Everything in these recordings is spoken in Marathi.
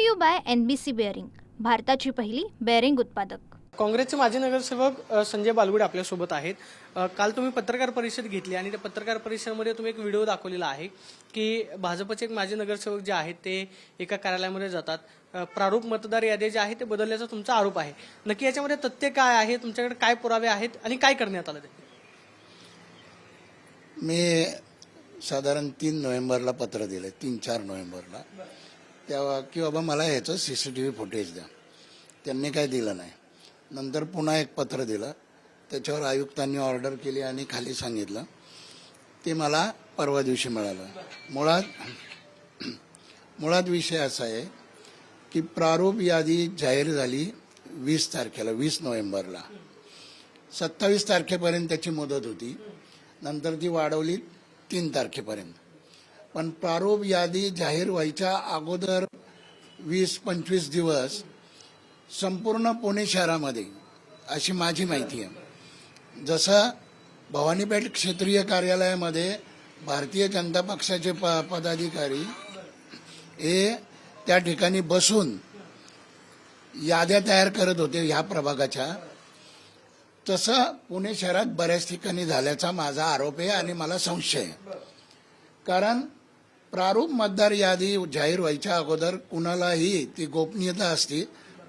To you by N B C bearing भारताची पहिली बेअरिंग उत्पादक. काँग्रेसचे माजी नगरसेवक संजय बालगुडे आपल्यासोबत आहेत. काल तुम्ही पत्रकार परिषद घेतली आणि त्या पत्रकार परिषदेमध्ये तुम्ही एक व्हिडिओ दाखवलेला आहे की भाजपचे एक माजी नगरसेवक जे आहेत ते एका कार्यालयामध्ये जातात. प्रारूप मतदार यादी जे आहे ते बदलल्याचा तुमचा आरोप आहे. नक्की याच्यामध्ये तथ्य काय आहे? तुमच्याकडे काय पुरावे आहेत आणि काय करण्यात आलं ते? मी साधारण तीन नोव्हेंबरला पत्र दिलं तीन चार नोव्हेंबरला. तेव्हा की बाबा मला ह्याचं C C T V footage द्या. त्यांनी काय दिलं नाही. नंतर पुन्हा एक पत्र दिलं. त्याच्यावर आयुक्तांनी ऑर्डर केली आणि खाली सांगितलं. ते मला परवा दिवशी मिळालं. मुळात मुळात विषय असा आहे की प्रारूप यादी जाहीर झाली वीस तारखेला वीस नोव्हेंबरला. सत्तावीस तारखेपर्यंत त्याची मुदत होती. नंतर ती वाढवली तीन तारखेपर्यंत. पण प्रारूप यादी जाहीर व्हायच्या अगोदर वीस पंचवीस दिवस संपूर्ण पुणे शहरामध्ये अशी माझी माहिती आहे. जसं भवानीपेठ क्षेत्रीय कार्यालयामध्ये भारतीय जनता पक्षाचे प पदाधिकारी हे त्या ठिकाणी बसून याद्या तयार करत होते ह्या प्रभागाच्या. तसं पुणे शहरात बऱ्याच ठिकाणी झाल्याचा माझा आरोप आहे आणि मला संशय आहे. कारण प्रारूप मतदार यादी जाहीर व्हायच्या अगोदर कुणालाही ती गोपनीयता असते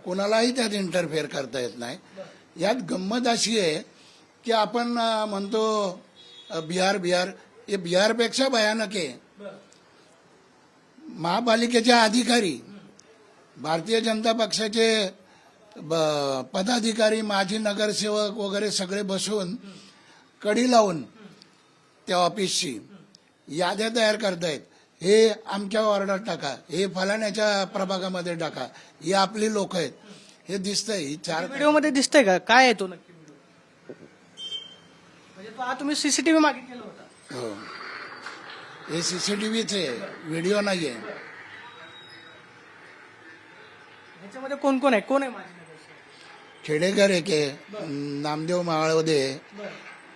कुणालाही त्यात इंटरफेअर करता येत नाही. यात गंमत अशी आहे की आपण म्हणतो बिहार बिहार हे बिहारपेक्षा भयानक आहे. महापालिकेचे अधिकारी भारतीय जनता पक्षाचे ब- पदाधिकारी माजी नगरसेवक वगैरे सगळे बसून कडी लावून त्या ऑफिसची याद्या तयार करतायत. हे आमच्या वॉर्डात टाका. हे फलाण्याच्या प्रभागामध्ये टाका. ही आपली लोक आहेत. हे दिसतंय. ही चार व्हिडिओमध्ये दिसतंय का? काय आहे तो नक्की व्हिडिओ? म्हणजे तो हा तुम्ही सीसीटीव्ही मागितलेला होता. हो. हे सीसीटीव्हीचे व्हिडिओ नाहीये. ह्याच्यामध्ये कोण कोण आहे? कोण आहे खेडेकर एक आहे. नामदेव मावळवदे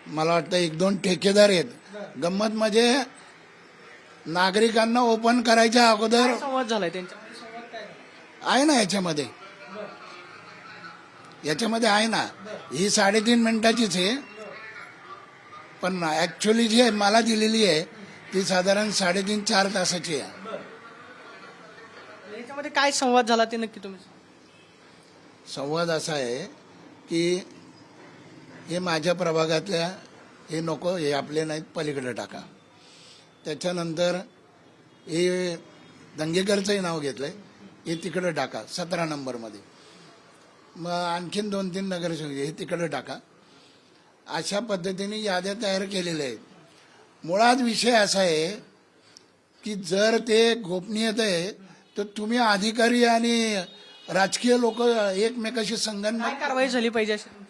मला वाटतं एक दोन ठेकेदार आहेत. गंमत म्हणजे नागरिकांना ओपन करायच्या अगोदर संवाद झालाय त्यांच्यामध्ये? संवाद काय झाला? आहे ना याच्यामध्ये. याच्यामध्ये आहे ना. ही साडेतीन मिनिटाचीच आहे. पण ऍक्च्युली जी आहे मला दिलेली आहे ती साधारण साडेतीन चार तासाची आहे. याच्यामध्ये काय संवाद झाला ते नक्की तुम्ही. संवाद असा आहे की हे माझ्या प्रभागातल्या हे नको हे आपले नाहीत पलीकडे टाका. त्याच्यानंतर हे दंगेकरचंही नाव घेतलंय. हे तिकडे टाका सतरा नंबरमध्ये. मग आणखीन दोन तीन नगरसेवक हे तिकडे टाका. अशा पद्धतीने याद्या तयार केलेल्या आहेत. मुळात विषय असा आहे की जर ते गोपनीयता आहे तर तुम्ही अधिकारी आणि राजकीय लोक एकमेकाशी काय कारवाई झाली पाहिजे आहे?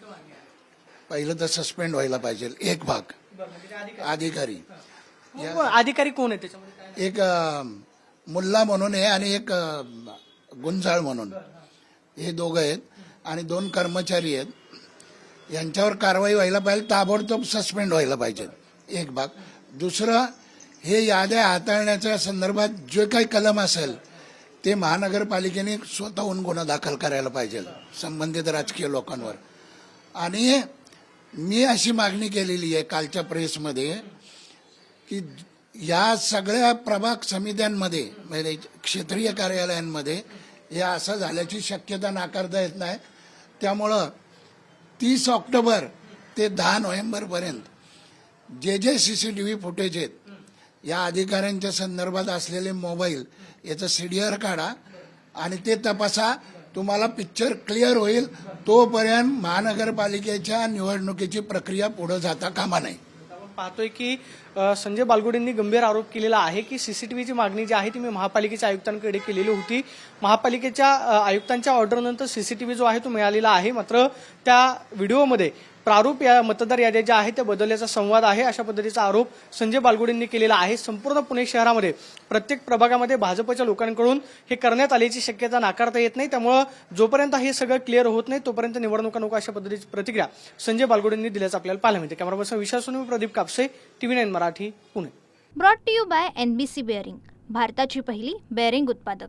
पहिलं तर सस्पेंड व्हायला पाहिजे एक भाग. म्हणजे अधिकारी. कोण- कोण- अधिकारी कोण आहे त्याच्यामध्ये? काय एक अं, मुल्ला म्हणून आहे आणि एक अं, गुंजाळ म्हणून. हे दोघं आहेत आणि दोन कर्मचारी आहेत. यांच्यावर कारवाई व्हायला पाहिजे ताबडतोब सस्पेंड व्हायला पाहिजे. एक भाग. दुसरं हे याद्या हाताळण्याच्या संदर्भात जे काही कलम असेल ते महानगरपालिकेने स्वतःहून गुन्हा दाखल करायला पाहिजे संबंधित राजकीय लोकांवर. आणि मी अशी मागणी केलेली आहे कालच्या प्रेसमध्ये की या सगळ्या प्रभाग समित्यांमध्ये म्हणजे क्षेत्रीय कार्यालयांमध्ये या असं झाल्याची शक्यता नाकारता येत नाही. त्यामुळं तीस ऑक्टोबर ते दहा नोव्हेंबरपर्यंत जे जे C C T V footage आहेत या अधिकाऱ्यांच्या संदर्भात असलेले मोबाईल याचं सी डी आर काढा आणि ते तपासा. तुम्हाला पिक्चर क्लिअर होईल तोपर्यंत महानगरपालिकेच्या निवडणुकीची प्रक्रिया पुढे जाता कामा नये. पाहतोय की संजय बालगुडेंनी गंभीर आरोप केलेला आहे की सीसीटीव्हीची मागणी जी आहे ती मी महापालिकेच्या आयुक्तांकडे केलेली होती. महापालिकेच्या आयुक्तांच्या ऑर्डरनंतर सीसीटीव्ही जो आहे तो मिळालेला आहे. मात्र त्या व्हिडिओमध्ये प्रारूप या मतदार याद्या ज्या आहेत त्या बदलल्याचा संवाद आहे अशा पद्धतीचा आरोप संजय बालगुडेंनी केलेला आहे. संपूर्ण पुणे शहरामध्ये प्रत्येक प्रभागामध्ये भाजपच्या लोकांकडून हे करण्यात आल्याची शक्यता नाकारता येत नाही. त्यामुळं जोपर्यंत हे सगळं क्लिअर होत नाही तोपर्यंत निवडणुका नको अशा पद्धतीची प्रतिक्रिया संजय बालगुडेंनी दिल्याचं आपल्याला पाहायला मिळते. Camera person Vishwas Pradeep Kapse TV nine Marathi Pune. Brought to you by N B C bearing भारताची पहिली बेअरिंग उत्पादक.